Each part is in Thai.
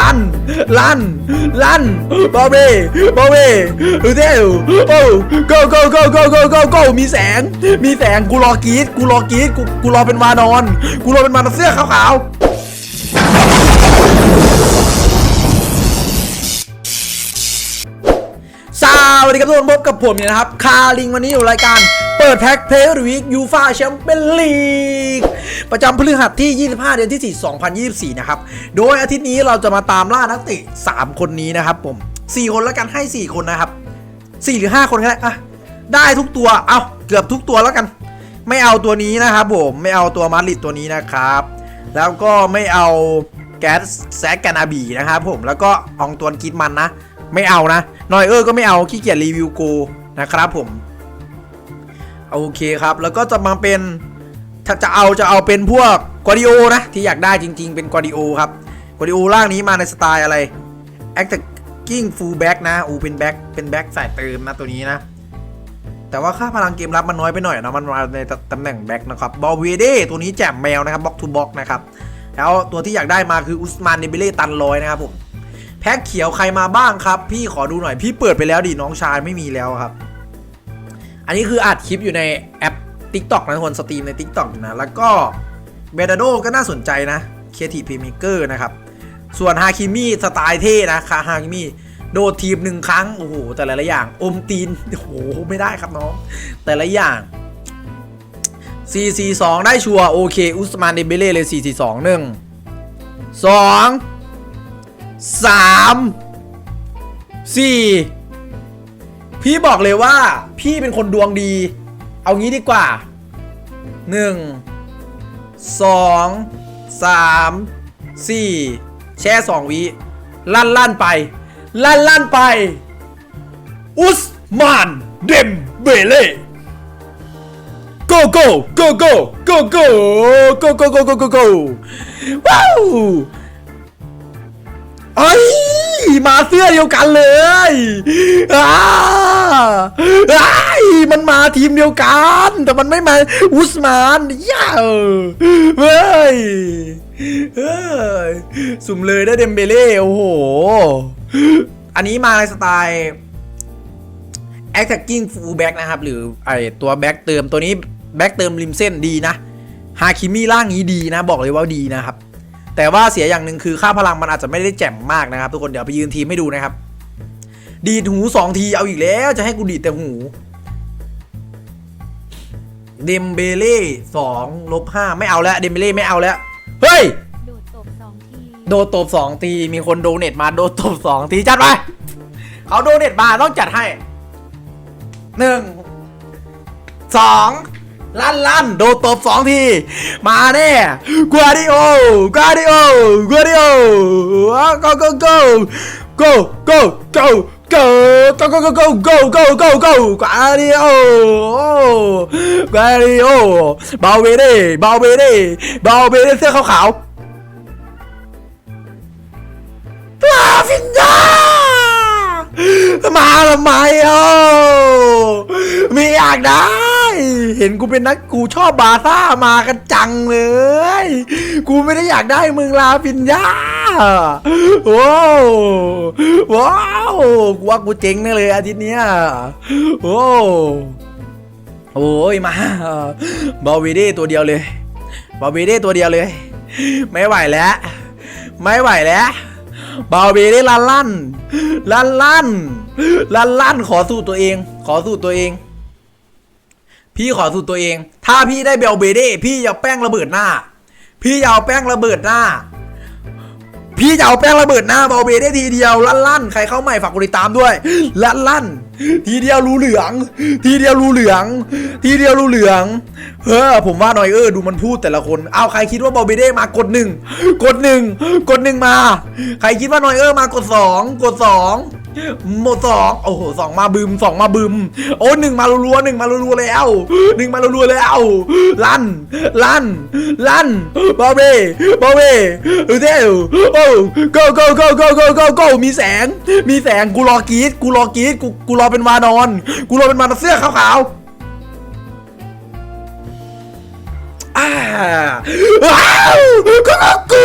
ลั่น ลั่น ลั่นบอเบ้บอเบ้ดูเท่โอ้ go go go go go go go มีแสง มีแสง กูรอกรีดกูรอกรีดกู กูรอเป็นวานอน กูรอเป็นวานอนเสื้อขาวๆสวัสดีครับทุกคนพบกับผมเนี่ยนะครับ คาริงวันนี้อยู่รายการ เปิดแพ็คเพลย์วีคยูฟาแชมเปี้ยนลีกประจำพฤหัสที่ 25 เดือนที่ 4 2024 นะครับ โดยอาทิตย์นี้เราจะมาตามล่านักเตะ3คนนี้นะครับผม 4 คนแล้วกันให้ 4 คนนะครับ 4 หรือ 5 คนก็ได้อะได้ทุกตัว เอาเกือบทุกตัวแล้วกัน ไม่เอาตัวนี้นะครับผม ไม่เอาตัวมาริดตัวนี้นะครับ แล้วก็ไม่เอาแก๊สแซกแกนาบีนะครับผม แล้วก็อองตวนกิดมันนะ ไม่เอานะ นอยเออร์ก็ไม่เอา ขี้เกียจรีวิวโกนะครับผม โอเคครับ แล้วก็จะมาเป็นถ้าจะเอาจะเอาเป็นพวกกอดิโอนะที่อยากได้จริง ๆ เป็นกอดิโอครับกอดิโอร่างนี้มาในสไตล์อะไร Attacking Full Back นะอูเป็นแบ็คเป็นแบ็คสายเติมนะตัวนี้นะ แต่ว่าค่าพลังเกมรับมันน้อยไปหน่อยเนาะมันมาในตำแหน่งแบ็คนะครับบอลเวเดตัวนี้แจมแมวนะครับบ็อกทูบ็อกนะครับแล้วตัวที่อยากได้มาคืออุสมานเดเบเล่ตันร้อยนะครับผมแพ็คเขียวใครมาบ้างครับ พี่ขอดูหน่อยพี่เปิดไปแล้วดิน้องชายไม่มีแล้วครับ อันนี้คืออัดคลิปอยู่ในแอป TikTok นะทุกคนสตรีมใน Tik t o อยู่นะ แล้วก็เบดาโดก็น่าสนใจนะเคทีพีมิเกอร์นะครับ ส่วนฮาคิมิสไตล์เท่นะคาฮาคิมิโดดทีมหนึ่งครั้ง โอ้โห แต่ละอย่าง อมตีน โอ้โห ไม่ได้ครับน้อง แต่ละอย่าง 442 ได้ชัวโอเค อุสมานเดเบเล่เลย 442 1 2สามสี่ พี่บอกเลยว่า พี่เป็นคนดวงดี เอางี้ดีกว่าหนึ่งสองสามสี่แช่สองวิลั่นลั่นไป ลั่นลั่นไป อุสมาน เดมเบเล่ go go go go go go go go go go go go ว้าวเอ้ย มาเสื้อเดียวกันเลยอ้าไอ้มันมาทีมเดียวกัน แต่มันไม่มาอุสมานย่าเฮ้ยเฮ้ยสุ่มเลยได้เดมเบเล่โอ้โห อันนี้มาในสไตล์ attacking full back นะครับ หรือไอตัวแบ็กเติมตัวนี้แบ็กเติมริมเส้นดีนะฮาคิมิร่างนี้ดีนะ บอกเลยว่าดีนะครับ แต่ว่าเสียอย่างหนึ่งคือค่าพลังมันอาจจะไม่ได้แจ่มมากนะครับ ทุกคนเดี๋ยวไปยืนทีมให้ดูนะครับ ดีดหูสองทีเอาอีกแล้วจะให้กูดีดแต่หูเดมเบเล่สองลบห้าไม่เอาแล้วเดมเบเล่ไม่เอาแล้ว เฮ้ย โดดตบสองทีโดนตบสองทีมีคนโดเนทมาโดนตบสองทีจัดไปเขาโดเนทมาต้องจัดให้หนึ่งสอง ลั่นลั่นโดนตบสองที มาแน่กัวดิโอกัวดิโอกัวดิโอ go go go go go go go go go go go go go go go กวาดิโอกวาดิโอบาเวเด้บาเวเด้บาเวเด้เสื้อขาวๆลาฟินดามาทำไมอะไม่อยากได้ เห็นกูเป็นนักกูชอบบาซ่ามากันจังเลย กูไม่ได้อยากได้มึงลาฟินยาโอ้ว้าวกูว่ากูเจ๋งแน่เลยอาทิตย์เนี้ยโอ้โอ้ยมาบอวีเด้ตัวเดียวเลยบอวีเด้ตัวเดียวเลย ไม่ไหวแล้ว ไม่ไหวแล้วบาเบได้ลันลั่น ลั่นลั่น ลั่นลั่น ขอสู้ตัวเอง ขอสู้ตัวเอง พี่ขอสู้ตัวเอง ถ้าพี่ได้เบลเบเด้พี่จะเอาแป้งระเบิดหน้า พี่จะเอาแป้งระเบิดหน้า พี่จะเอาแป้งระเบิดหน้าเบาเบได้ทีเดียวลั่นลั่นใครเข้าใหม่ฝากกดติดตามด้วยลั่นลั่นทีเดียวรูเหลือง ทีเดียวรูเหลือง ทีเดียวรูเหลืองเออผมว่านอยเออดูมันพูดแต่ละคนเอาใครคิดว่าบอลเบเด้มากดหนึ่งกดหนึ่งกดหนึ่งมา ใครคิดว่านอยเออร์มากดสองกดสอง หมดสองโอ้โหสองมาบึมสองมาบึม โอ้หนึ่งมารัวๆหนึ่งมารัวๆแล้วหนึ่งมารัวๆแล้วลั่นลั่นลั่นบอลเบ้บอลเบ้เออเด้โอ้ go go go go go go go มีแสง มีแสงกูรอกรีดกูรอกรีดกูกูรอเป็นวานอน กูรอเป็นวานอนเสื้อขาวๆอ่าว้าวก็กู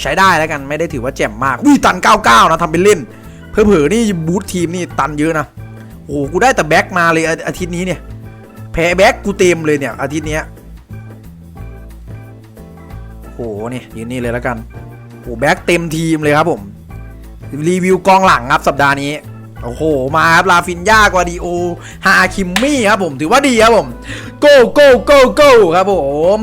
ใช้ได้แล้วกันไม่ได้ถือว่าเจ็บมากวิตัน 99 นะทำเป็นเล่น เผลอๆนี่บูททีมนี่ตันเยอะนะ โอ้กูได้แต่แบ็กมาเลยอาอาทิตย์นี้เนี่ยแพ้แบ็กกูเต็มเลยเนี่ยอาทิตย์นี้โอ้โหนี่ยืนนี่เลยแล้วกันโอ้แบ็กเต็มทีมเลยครับผม รีวิวกองหลังครับสัปดาห์นี้ โอ้โห มาครับลาฟินยากวาดิโอฮาคิมมี่ครับผมถือว่าดีครับผม go go go go ครับผม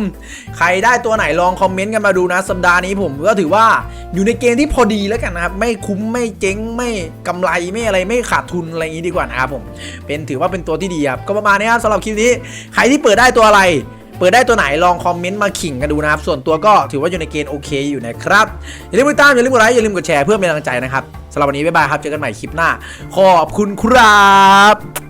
ใครได้ตัวไหนลองคอมเมนต์กันมาดูนะ สัปดาห์นี้ผมก็ถือว่าอยู่ในเกณฑ์ที่พอดีแล้วกันนะครับ ไม่คุ้มไม่เจ๊งไม่กำไรไม่อะไรไม่ขาดทุนอะไรอย่างนี้ดีกว่านะครับผมเป็นถือว่าเป็นตัวที่ดีครับก็ประมาณนี้ครับสำหรับคลิปนี้ ใครที่เปิดได้ตัวอะไร เปิดได้ตัวไหนลองคอมเมนต์มาขิงกันดูนะครับ ส่วนตัวก็ถือว่าอยู่ในเกณฑ์โอเคอยู่นะครับอย่าลืมติดตามอย่าลืมกดไลค์อย่าลืมกดแชร์เพื่อเป็นกำลังใจนะครับสำหรับวันนี้บ๊ายบายครับเจอกันใหม่คลิปหน้า ขอบคุณครับ